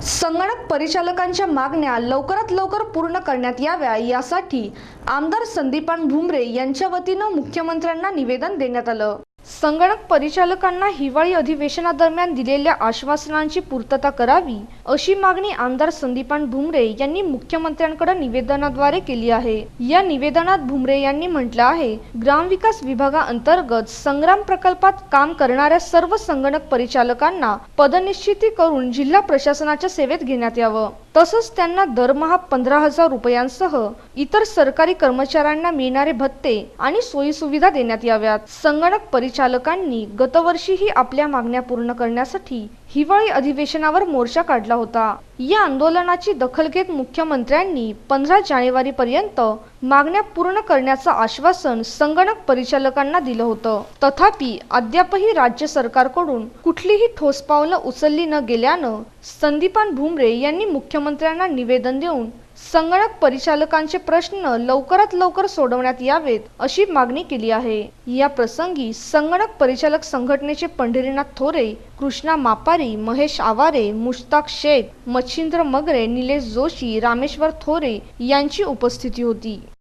संगणक परिचालकांच्या मागण्या लवकरात लवकर पूर्ण करण्यात याव्या यासाठी आमदार संदीपान भुमरे यांच्या वतीनं मुख्यमंत्र्यांना निवेदन देण्यात आलं. संगणक परिचालकांना हिवाळी अधिवेशनादरम्यान दिलेल्या आश्वासनांची पूर्तता करावी अशी मागणी आमदार संदीपान भुमरे यांनी मुख्यमंत्र्यांकडे निवेदनाद्वारे केली आहे. या निवेदनात भुमरे यांनी म्हटलं आहे ग्रामविकास विभागाअंतर्गत संग्राम प्रकल्पात काम करणाऱ्या सर्व संगणक परिचालकांना पदनिश्चिती करून जिल्हा प्रशासनाच्या सेवेत घेण्यात यावं. तसंच त्यांना दरमहा पंधरा हजार रुपयांसह इतर सरकारी कर्मचाऱ्यांना मिळणारे भत्ते आणि सोयीसुविधा देण्यात याव्यात. संगणक चालकांनी गतवर्षीही आपल्या मागण्या पूर्ण करण्यासाठी हिवाळी अधिवेशनावर मोर्चा काढला होता. या आंदोलनाची दखल घेत मुख्यमंत्र्यांनी पंधरा जानेवारी पर्यंत मागण्या पूर्ण करण्याचं आश्वासन संगणक परिचालकांना दिलं होतं. तथापि अद्यापही राज्य सरकारकडून कुठलीही ठोस पावलं उचलली न गेल्यानं संदीपान भुमरे यांनी मुख्यमंत्र्यांना निवेदन देऊन संगणक परिचालकांचे प्रश्न लवकरात लवकर सोडवण्यात यावेत अशी मागणी केली आहे. या प्रसंगी संगणक परिचालक संघटनेचे पंढरीनाथ थोरे कृष्णा मापारी महेश आवारे मुश्ताक शेख मच्छिंद्र मगरे निलेश जोशी रामेश्वर थोरे यांची उपस्थिती होती.